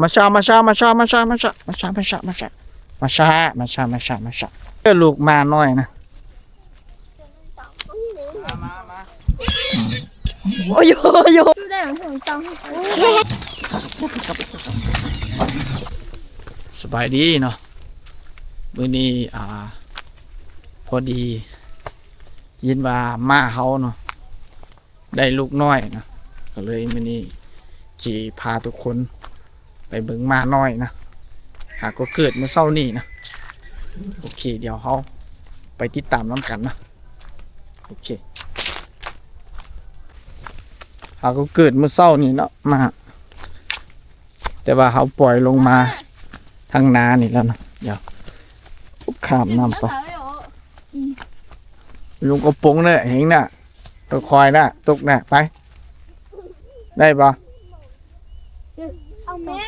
มาชามาชามาชามาชามาชามาชามาชามาชามาชามาชามาชามาชาเอ้ยลูกมาหน่อยนะมามามาโอ้ยโอ้ยดูได้เหมือนตังสบายดีเนาะมื้อนี้อ่า พอดี ยินว่ามาเฮาเนาะได้ลูกน้อยนะก็เลยมื้อนี้จีพาทุกคน ไปเบิ่งมาน้อยนะหากก็เกิดเมื่อเช้านี้นะโอเค เดี๋ยวเฮาไปติดตามน้ำกันนะโอเคหากก็เกิดเมื่อเช้านี้เนาะมา แต่ว่าเขาปล่อยลงมาทางนานี่แล้วนะเดี๋ยวข้ามน้ำไปลุงกระปงเนี่ยเห็นน่ะตัวคอยน่ะตุกน่ะไป ได้ปะเอาแม่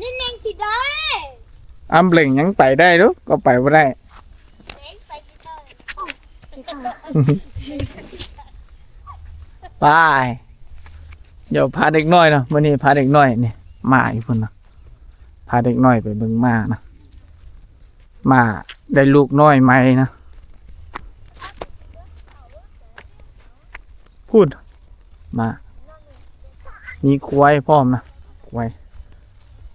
นี่เน่งสิได้อ้ำเบล่งยังไปได้หรือก็ไปไม่ได้เน่งไปสิได้ไปเดี๋ยวพาเด็กน้อยเนาะวันนี้พาเด็กน้อยนี่มาอีกคนนะพาเด็กน้อยไปเบิ่งมานะมาได้ลูกน้อยไหมนะพูดมา มีควายพร้อมนะควาย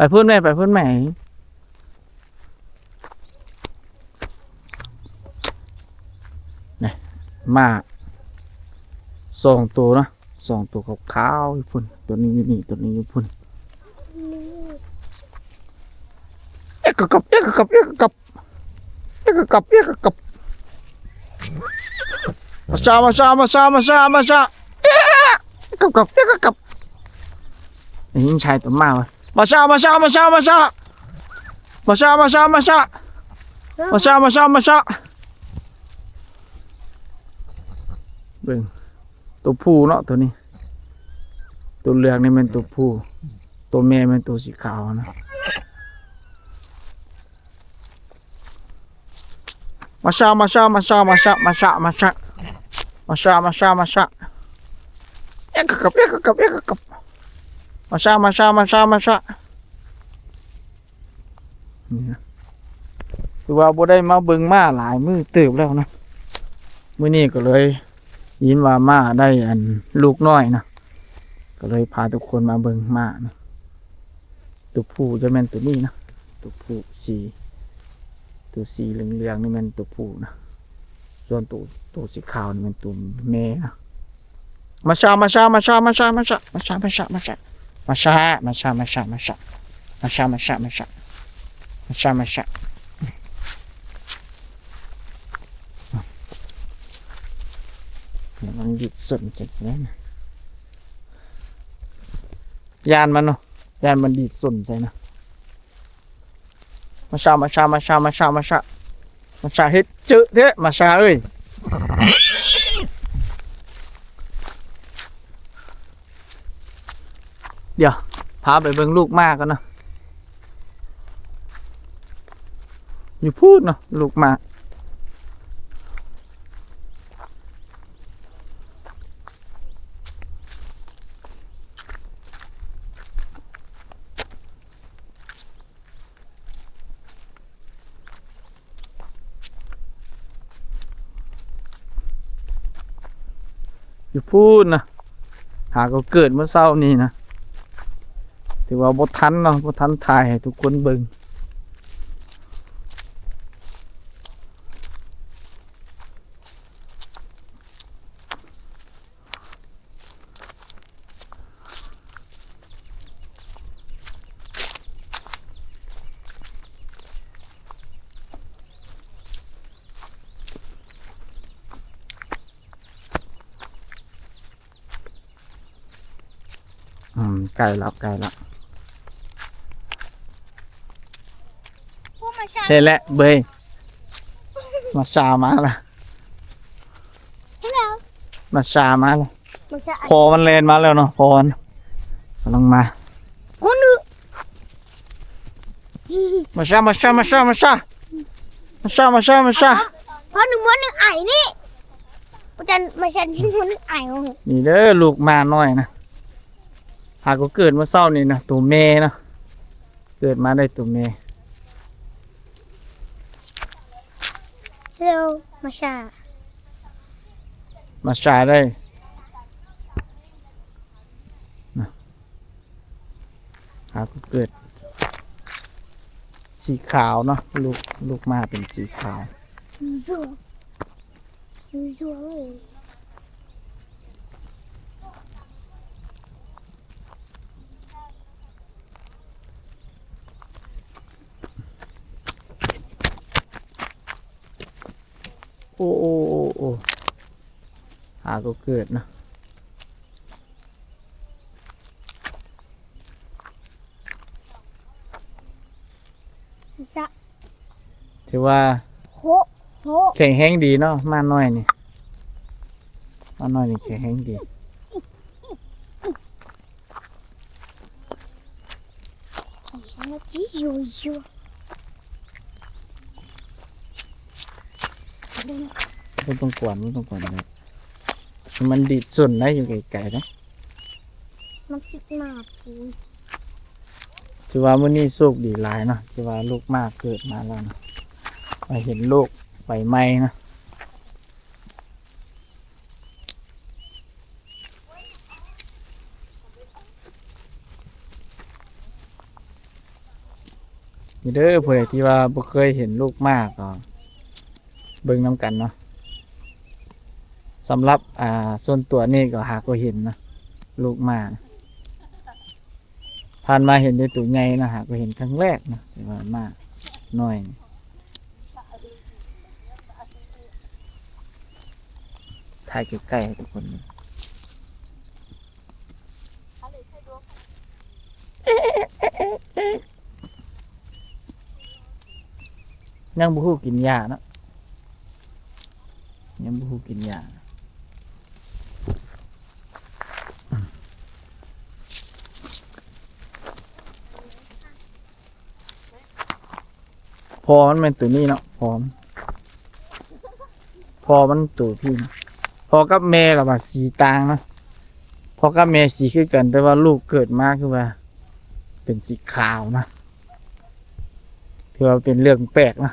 ไปพูดแม่ไปพูดแม่มาสองตัวนะสองตัวขาวๆอยู่พุ่นตัวนี้อยู่นี่ตัวนี้อยู่พุ่นเอ๊ะกกับเอ๊ะกกับเอ๊ะกกับเอ๊ะกกับเอ๊ะกกับมาชามาชามาชามาชามาชาเอ๊ะกะกับเอ๊ะกกับไอ้ยิงชายตัวมากเลย มาชามาชามาชามาชามาชามาชามาชามาชามาชามาชาเบิ่งตัวผู้เนาะตัวนี้ ตัวเหลืองนี่เป็นตัวผู้ ตัวแม่เป็นตัวสีขาวนะมาชามาชามาชามาชามาชามาชามาชามาชามาชาเอ๊ะกะกับเอ๊ะกะกับเอ๊ะกับ มาชามาชามาชามาชาคือว่าบ่ได้มาเบิ่งมาหลายมือเติบแล้วนะมื้อนี้ก็เลย ยินว่ามาได้อันลูกน้อยนะก็เลยพาทุกคนมาเบิ่งมานะตัวผู้จะแม่นตัวนี้นะตัวผู้สีตัวสีเหลืองๆนี่แม่นตัวผู้นะส่วนตัวตัวสีขาวนี่แม่นตัวแม่นะมาชามาชามาชามาชามาชามาชามาชามาชา มาชามาชามาชามาชามาชามาชามาชามาชามาชาเดี๋ยวมันหยุดส่วนเสร็จแล้วนะยานมันเนาะยานมันดีดส่วนใส่นะมาชามาชามาชามาชามาชามาชาเฮ็ดเจอเด้มาชาเอ้ย เดี๋ยวพาไปเบิ่งลูกมากกันนะอยู่พูดเนาะลูกมากอยู่พูดนะหากก็เกิดเมื่อเช้านี้นะ ถือว่าบทันเนาะบทันถ่ายให้ทุกคนเบิ่งไก่ล้วไก่ล้ว ชาเห็นแล้วเบยมาชามาละฮัลโหลมาชามาละมาชาพอมันเลนมาแล้วเนาะพอมันกำลังมาคนนึงมาชามาชามาชามาชามาชามาชามาชาพอหนึ่งวันหนึ่งไอ้นี่มาจันมาชันที่วันหนึ่งไอ้ของนี่เด้อลูกมาหน่อยนะหากก็เกิดเมื่อเช้านี่นะตัวเมนะเกิดมาได้ตัวเมฮั ลโหลมาชา มาชาได้นะหากก็เกิด สีขาวเนาะลูก ลูกมาเป็นสีขาวจัวจัวเลย โอ้โอ้โอ้โอ้หาก็เกิดนะจะถือว่าโหโหแข็งแห้งดีเนาะมาหน้อยนี่มาหน้อยนี่แข็งแห้งดีฉันจะจีอยู่อยู่ ไม่ต้องกวนไม่ต้องกวนเลยมันดีดส่วนได้อยู่ไกลๆนะมันคิดมาปูถือว่ามื้อนี้โชคดีหลายเนาะถือว่าลูกมากเกิดมาแล้วนะไปเห็นลูกไปไหมนะนี่เด้อเผื่อที่ว่าบ่เคยเห็นลูกมากก็ เบิ่งน้ำกันเนาะสำหรับอ่าส่วนตัวนี่ก็หาก็เห็นนะลูกมาผ่านมาเห็นในตัวใหญ่นะฮะก็เห็นครั้งแรกนะแต่ว่ามากน้อยนี่ถ่ายใกล้ๆให้ทุกคนดูยังบุหูกินยาเนาะ ยังบุหูกินยาพอมันเป็นตัวนี้เนาะพอม พอมันตัวพี่นะพอกับแม่กับว่าสีตางนะพอกับแม่สีคือกัน แต่ว่าลูกเกิดมาคือว่า เป็นสีขาวนะถือว่าเป็นเรื่องแปลกนะ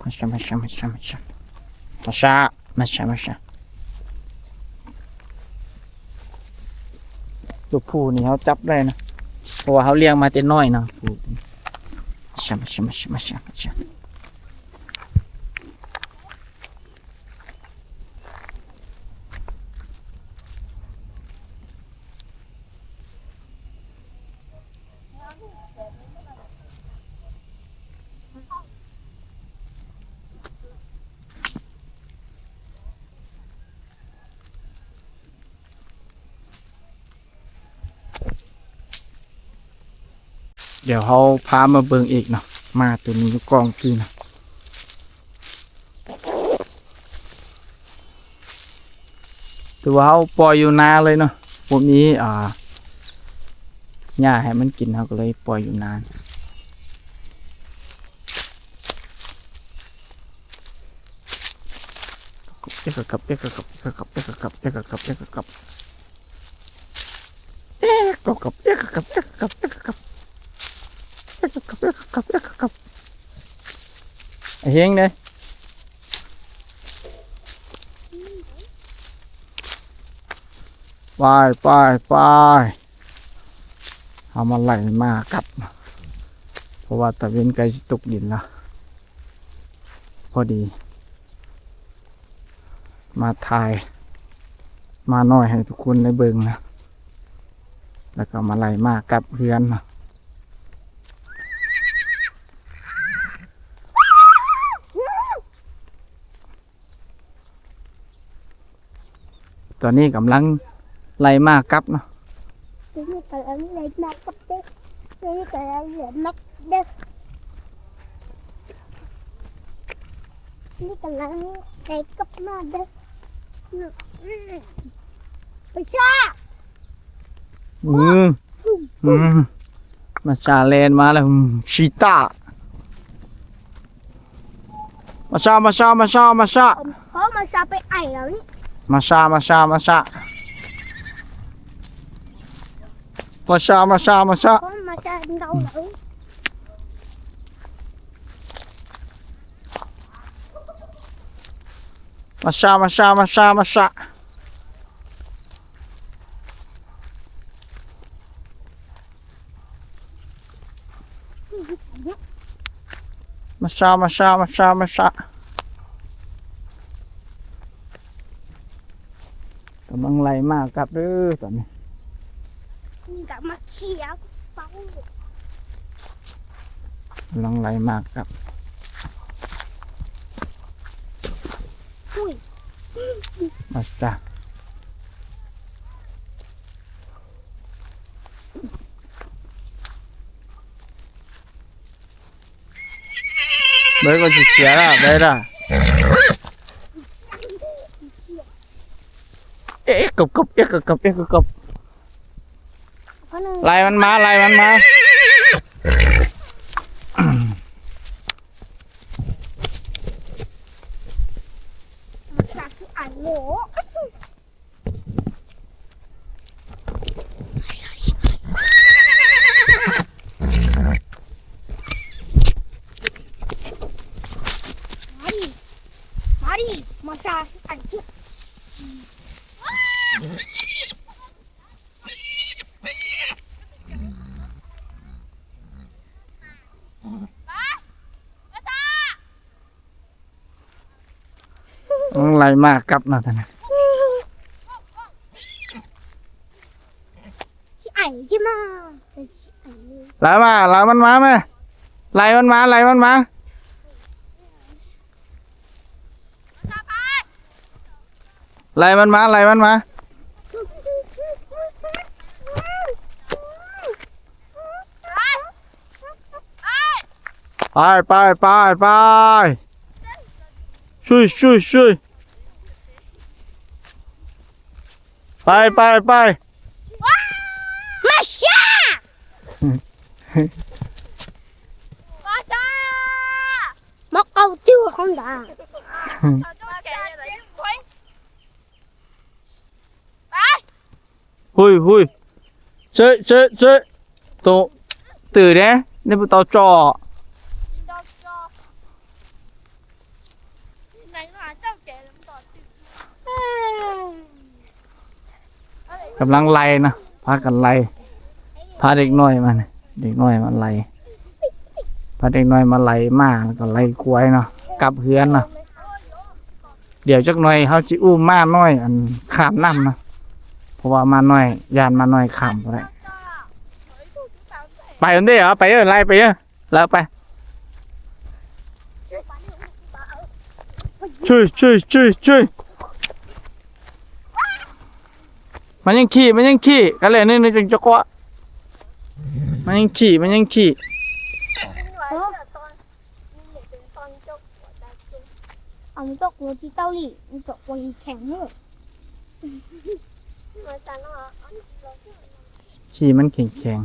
มาชามาชามาชามาชามาชามาชามาชาลูกผู้นี่เขาจับได้นะ เพราะว่าเขาเลี้ยงมาแต่น้อยนะผู้มาชามาชามาชามาชา เดี๋ยวเขาพามาเบิงอีกเนาะมาตัวนี้กองพี่นะตัวเขาปล่อยอยู่นาเลยเนาะผมนี้อ่าหญ้าให้มันกินเขาก็เลยปล่อยอยู่นานเอ๊ะกะกับเอ๊ะกับเอ๊ะกับเอ๊ะกับเอ๊ะกับเอ๊ะกับเอ๊ะกับเอ๊ะกับเอ๊ะกับเอ๊ะกับกับกับกับกับ เฮงเนี่ยไปไปไปเอามาไหลมากัดเพราะว่าตะเวนไกลตกดินแล้วพอดี มาถ่าย มาหน่อยให้ทุกคนได้เบิ่งนะ แล้วก็มาไหลมากับเพื่อนนะ ตอนนี้กำลังไล่มากครับเนาะตอนนี้กำลังไล่มากกับเด็กตอนนี้กำลังไล่มากเด็กนี่กำลังไล่กับมาเด็กไปช้าอืมมาชาเลนมาแล้วชิตามาชามาชามาชามาชาเพราะมาชาไปไอแล้วนี่ Masya, masya, masya. Masya, masya, masya. Masya, đau lẩu. Masya, masya, masya, masya. Masya, masya, masya, masya. ำลังไหลมากครับเด้อตอนนี้ Enggak masih aku tahu. กำลังไหลมากครับ Hui. มาจ้าเบิร์ก็จะเสียละเบิร์อะเอ๊ะ กบกบเอ๊ะกบกบเอ๊ะกบกบ Apa ni? ไล่มันมาไล่มันมา Masak air lo. Mari. Mari masak air. Ừ, มัน ไล่มากครับนะท่านน่ะ Si air je mah. Si air. ไล่มาไล่มันมาไหมไล่มันมาไล่มันมาไล่มันมาไล่มันมา ไปไปไปไปช่วยช่วยช่วยไปไปไปมาชามาชามกเอาตัวของดา hui hui chơi chơi chơi tổ từ đấy nên tao trò กำลังไล่นะพากันไล่พาเด็กน้อยมาเด็กน้อยมาไล่พาเด็กน้อยมาไล่มาแล้วก็ไล่ควายเนาะกลับเฮือนเนาะเดี๋ยวจักหน่อยเขาจิอุ้มมาน้อยอันขามน้ำนะเพราะว่ามาน้อยยานมาน้อยขามไปไปอันเดียวไปเออไล่ไปเออแล้วไปช่วยช่วยช่วยช่วย มันยังขี่มันยังขี่กันเลยนี่นี่จึงจะกว่ามันยังขี่มันยังขี่ Nhưng mà là con Nhưng mà เป็น con chốc của ta chung Ông chọc của chị tao lì, ông chọc của chị khẻng nữa. Nhưng mà sao nó Ông nó ขี่มันแข็งแข็ง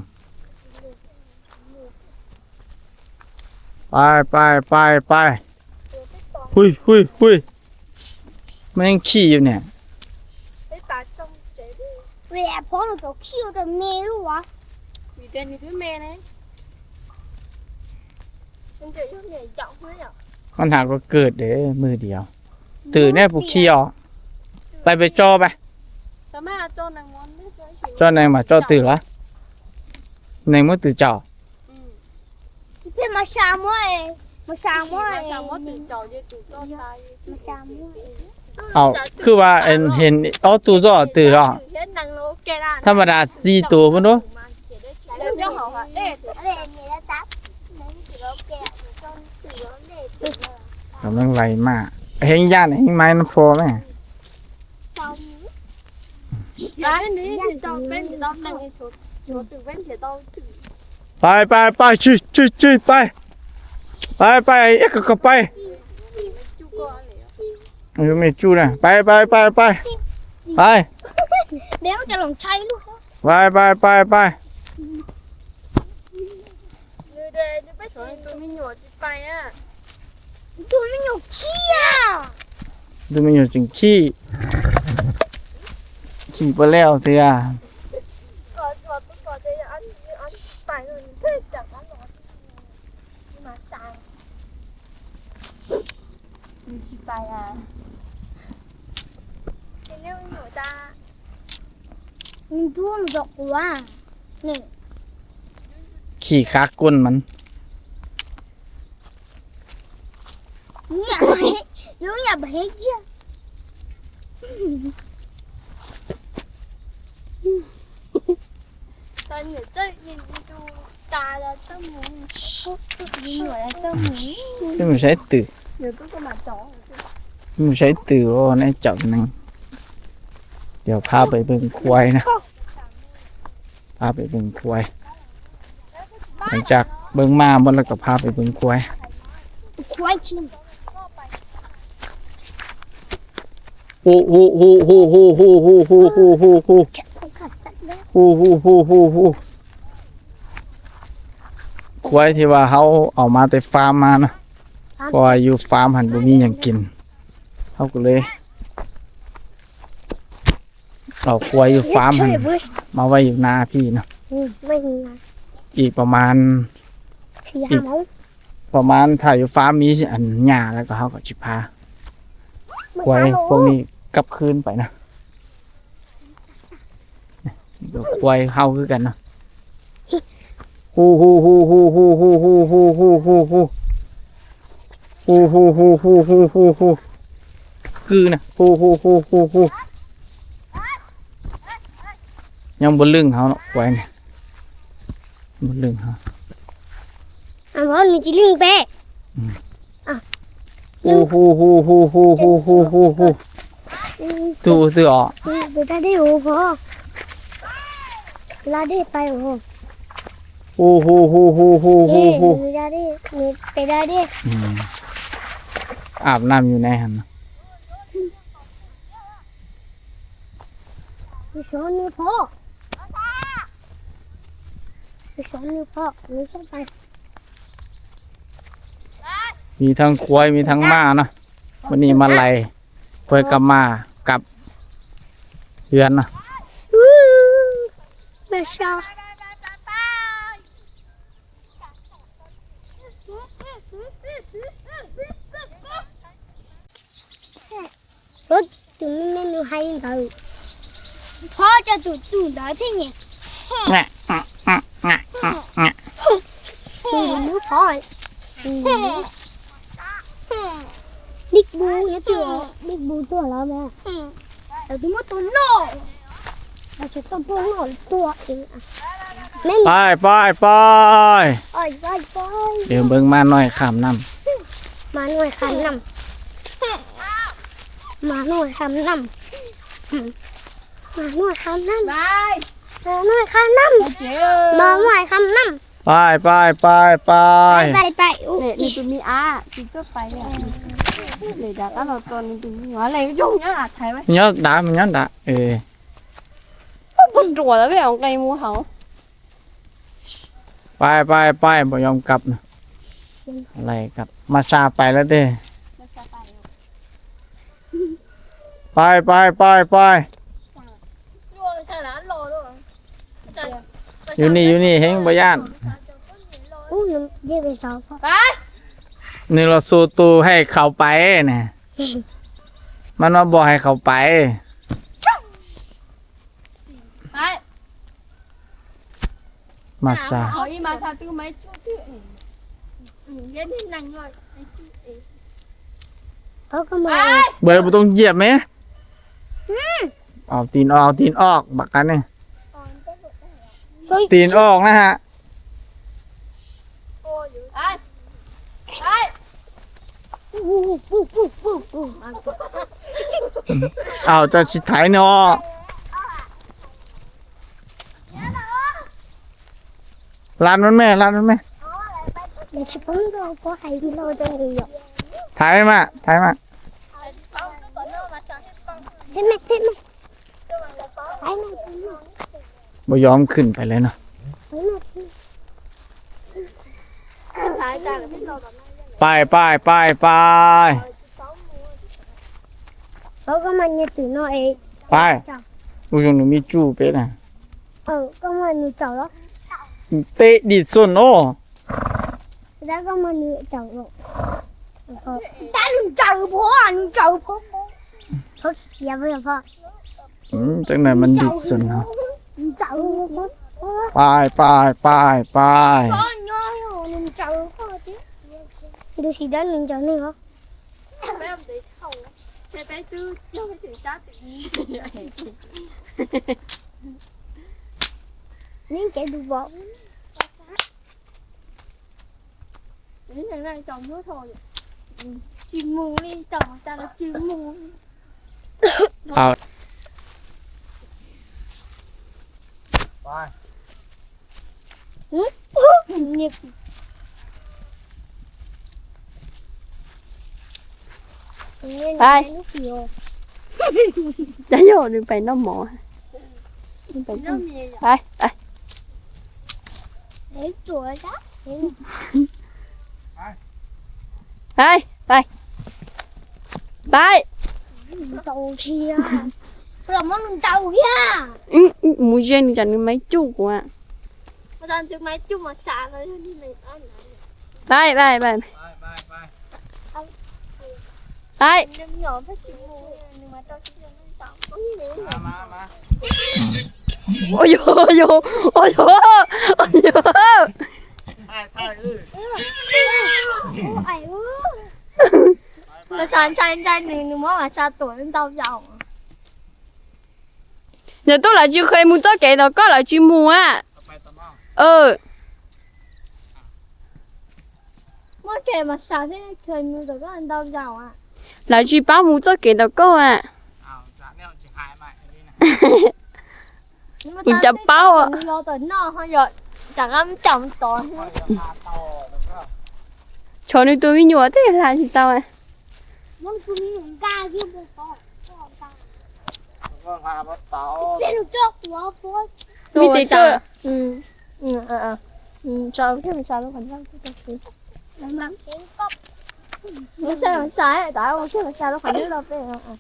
ไปไปไปไปหุยหุยหุยมันยังขี่อยู่เนี่ย 왜 번호도 키우러 매로 와? 위대한 그 매 네. 근데 형이 양호 야. มันหาก็เกิดเด้อมือเดียว ตื่นแน่ปุกขี้ออกไปไปจอไป สามารถจอนางมอนได้ช่วยชีวิต cho nên mà cho từ lá nên mới từ chảo 이펜 마샤모에 มา 마샤모에 ชามว่าตื่นจอเยอะตื่นจอตาย 마샤모ย เอาคือว่าเห็นเอาตัวจ่อตืออ่ะธรรมดาสี่ตัวพุ่นเนาะกำลังไหลมากเฮงย่านเฮงไม้น้ำฟอแม่ไปไปไปชิชิชิไปไปไปเอ็กก็ไป มันไม่จู้นะไปไปไปไปไปเดี๋ยวจะหลงใช้ลูกไปไปไปไปเดี๋ยวไปสอนตัวมิโจะไปอะตัวมิโยขี้อะตัวมิโยจึงขี้ขี่ไปแล้วเถอะไปอะ มันท่วมดอกว่าหนึ่งขี่คากก้นมัน อย่าไปลูกอย่าไปเกี่ยตอนอยู่ต้นยืนดูตาแล้วต้นหมูยืนหัวแล้วต้นหมู Chứ mình sẽ từ เดี๋ยวต้นก็มาจ้อง mình sẽ từ vô จั chậm nè เดี๋ยวพาไปเบิ่งควายนะพาไปเบิ่งควายหลังจากเบิ่งมาบนแล้วก็พาไปเบิ่งควายควายชิมโอ้โหโหโหโหโหโหโหโหโหโหไปขัดสัตว์แล้วฮู้ฮู้ฮู้ฮู้ฮู้ควายที่ว่าเขาเอามาแต่ฟาร์มมานะเพราะว่าอยู่ฟาร์มหันบ่มีหยังกินเขาก็เลย เอาควายอยู่ฟาร์มหันเว้ยมาไว้อยู่นาพี่เนาะไม่มีนะอีกประมาณสี่ห้าโมงประมาณถ้าอยู่ฟาร์มมีอันหญ้าแล้วก็เขาก็สิพาควายพวกนี้กลับคืนไปนะเดี๋ยวควายเฮาคือกันเนาะฮู้ฮู้ฮู้ฮู้ฮู้ฮู้ฮู้ฮู้ฮู้ฮู้ฮู้ฮู้ฮู้ฮู้ฮู้ฮู้ฮู้ฮู้คือนะฮู้ฮู้ฮู้ฮู้ฮู้ ยังบนลึงเขาเนาะควายเนี่ยบนลึงเขาอะว่านี่จะลิงเป๊ะฮู้ฮู้ฮู้ฮู้ฮู้ฮู้ฮู้ฮู้ฮู้ตู้ตู้อ๋อเดี๋ยวได้โอ้โหลาได้ไปโอ้โหฮู้ฮู้ฮู้ฮู้ฮู้ฮู้ฮู้เดี๋ยวได้มีไปได้ดิอืมอาบน้ำอยู่ในหันน่ะมีช้อนมีพ่อ มีช้อนมีพ่อมีช้อนไปมีทั้งควายมีทั้งม้านะวันนี้มาไล่ควายกับม้ากับเฮือนนะวู้ม่ชอบรถถึงไม่มีใครเลยพ่อจะจุดจุดได้เนี่ยงะแงะแงะแงะแงะ ดูดูพ่อ บิ๊กบูเนี่ยตัวบิ๊กบูตัวแล้วแม่แต่ตัวมันตัวโน่เราจะต้องตัวโน่ตัวเองอะแม่ไปไปไปอ้อยไปไปเดี๋ยวเบิ่งมาหน่อยข้ามน้มาหน่วยคำนำมาหน่วยคำนำมาหน่วยคำนำ Bye มาหน่วยคำนำ chị มาหน่วยคำนำไปไปไปไปำไปไป 네, 눈이 아, 이거 봐 요. 네, 나가서 또 눈이 와, 네, 종이 야, 닮 아. nhớ đã mình nhớ đã ừ. Rủa đó, bé, ông cây mua hậu. ไปไปไปบ่ยอมกลับนะอะไรกลับ มาซาไปแล้วเด้ไปไปไปไปอยู่นี่อยู่นี่เฮงบ่ย่าน Hãy subscribe ยืดไปสองพ่อไปนี่เราสู้ตูให้เขาไปนะมันมาบอกให้เขาไป ไปมาซาเอาอีมาซาตื้อไหมตื้อตื้อเย็นนั่งหน่อยเบื่อร์ต้องเหยียบไหมออกตีนออกตีนออกบักกันเนี่ยตีนออกนะฮะ อาเจะชิดไถเนาะร้านมันแม่ร้านมันแม่เดี๋ยวฉันเพิ่งเราก็ให้ที่เราจะเรียนถ่ายมาถ่ายมา Con cứ có nơi mà sao hết con เห็นไหมเห็นไหม Cơ mà là có ไปไหมไปไหมบ่ยอมขึ้นไปเลยเนาะไปไหม Thái ra là biết đâu đó ไปไปไปไปเขาก็มาเนี่ยตื่นนอนเองไปผู้ชมหนูมีจู้เป็ดอะเออก็มาเนี่ยเจ้าแล้วเตะดิดส่วนโอ้แล้วก็มาเนี่ยเจ้าแล้วแต่หนูเจ้าพ่อหนูเจ้าพ่อเขาเสียไปแล้วพ่ออืมจังไหนมันดิดส่วนเนาะหนูเจ้าพ่อพ่อไปไปไปไป พ่อน้อยหนูเจ้าพ่อดิ ดูสิด้านหนึ่งเจ้าหนึ่งเหรอ Mấy ông đấy không Thế bé tư Chưa phải thử chắc tự nhiên นี่แกดูบอก Đến thế này chồng nữa thôi Ừ. Chim mù đi chồng ta là chim mù เอ ไปเนี่ยไปลูกเดียวจะโยนไปน้ำหมอไป Nó mìa ไปไปเด็กตัวจ้ะไปไปไปเต่าเชียเรามันเต่าเฮีย ừ, ừ, mùi gen chẳng mấy chú của ạ Mà đang trước máy chung mà xả rồi đi này ăn ไป này ไปไป ไปไปไป ไป Đêm nhỏ phải chim mù Nhưng mà tao chỉ là nó chồng Có như thế มามามาโอ้ยโอ้ยโอ้ยโอ้ยถ่ายถ่ายเออไอ้เออ Nó sáng trai trai đừng đừng mà xa tuổi lên tao giàu giờ tôi là chưa khơi mua tất cả đâu có là chưa mua á ไปตะมอง ừ Mà kể mà xả thế thời mua được có lên tao giàu à là chỉ bao mũ cho kể đâu có à? Mình chậm bao à. Chẳng ăn chậm to cho nên tôi mới nhổ thế là gì tao à. Mi tí cơ ừ ừ ừ ừ cho cái mình sao? Nó còn răng cái cái Nó sẽ làm sai Tại ông sẽ làm sai nó phải nhớ đâu về ờ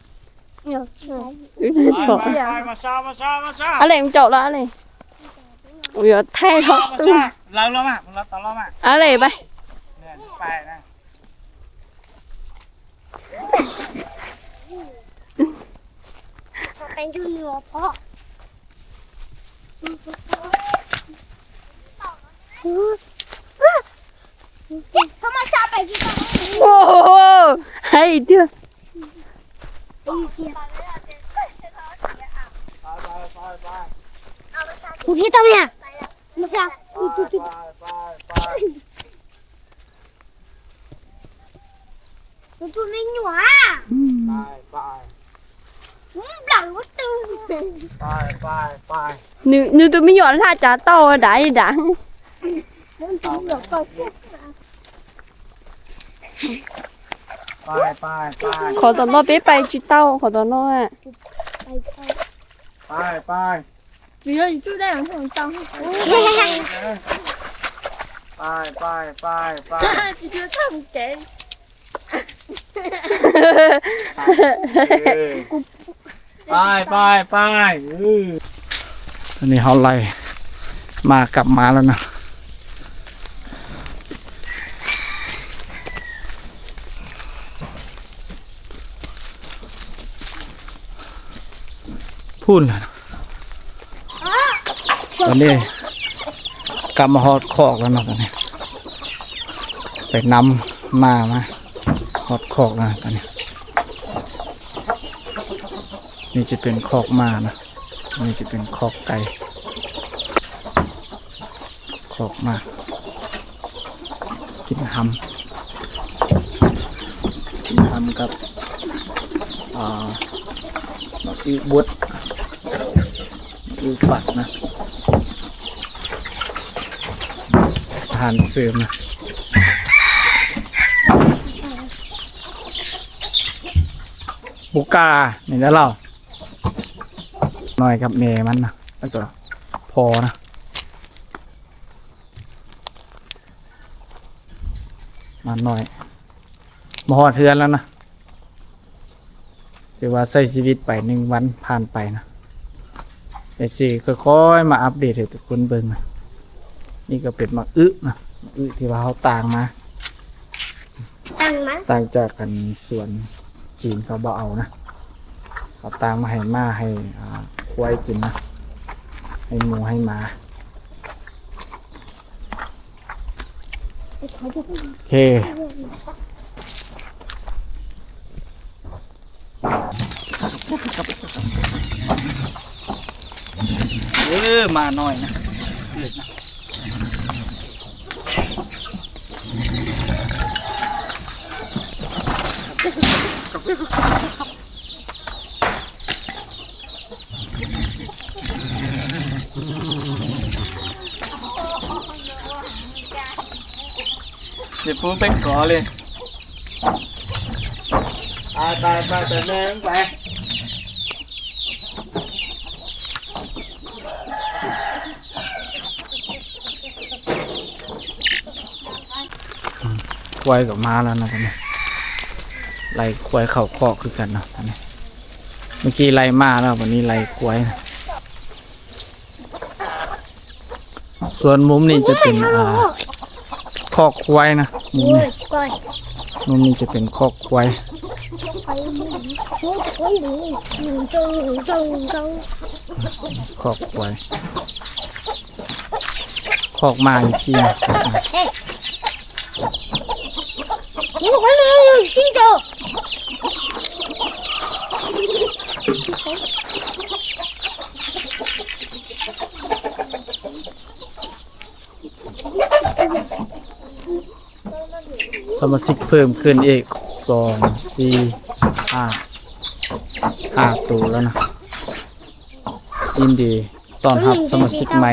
เนี่ย Ừ, ไป khổ. ไปไปมาซามาซามาซา à này chậu đó này ui giời, thay มา thôi ซาเราเรามาเราต่อเรามา à này bay เนี่ยไปนะเขาเป็นยูเนีย Ồ, hay chưa? Cú kia tao nè. Một sao? Tụt tụt tụt. Nó tụt lên nhỏ. À. Nếu tụi mình nhỏ là trả tàu ở đáy ไปไปไปขอตอนนอไปไปจีเต้าขอตอนนออะไปไป Vì ơi chú đây làm sao tao ไปไปไปไป Chị chưa xong kể ไปไปไปตอนนี้เขาไล่มากลับมาแล้วนะ พูดเลยนะตอนนี้กลับมาฮอดคอกแล้วเนาะตอนนี้ ไปนำมามาฮอดคอกแล้วตอนนี้ นี่จะเป็นคอกมานะนี่จะเป็นคอกไก่คอกมากินหำกินหำกับอ่าบักอีบด อีฝัดนะอาหารเสริมนะบุกานี่แล้วเราหน่อยกับเมมันนะแล้วก็พอนะมาหน่อยมาหอดเทือนแล้วนะถือว่าใช้ชีวิตไปหนึ่งวันผ่านไปนะ เดี๋ยวสิค่อยๆมาอัปเดตให้ทุกคนเบิ่งนะนี่ก็เป็นมาอึนะมะอึที่ว่าเขาต่างมา ตั้งมั้ยต่างจากกันส่วนจีนเขาบ่เอานะเขาต่างมาให้มาให้อ่าควายกินนะ ให้หมูให้หมาเขาจะโอเค เออมาหน่อยนะเดี๋ยวปูเป็นกอเลยอาตายไปแต่แม่งไป ควายกับม้าแล้วนะตอนนี้ไล่ควายเข่าคอกคือกันเนาะตอนนี้เมื่อกี้ไล่ม้าแล้ววันนี้ไล่ควายนะส่วนมุมนี้จะเป็นอ่าคอกควายนะมุมนี้มุมนี้จะเป็นคอกควายคอกควายคอกมาอีกทีนะ see the. สมาชิกเพิ่มขึ้นอีกสองสี่ห้าห้าตัวแล้วนะยินดีต้อนรับสมาชิกใหม่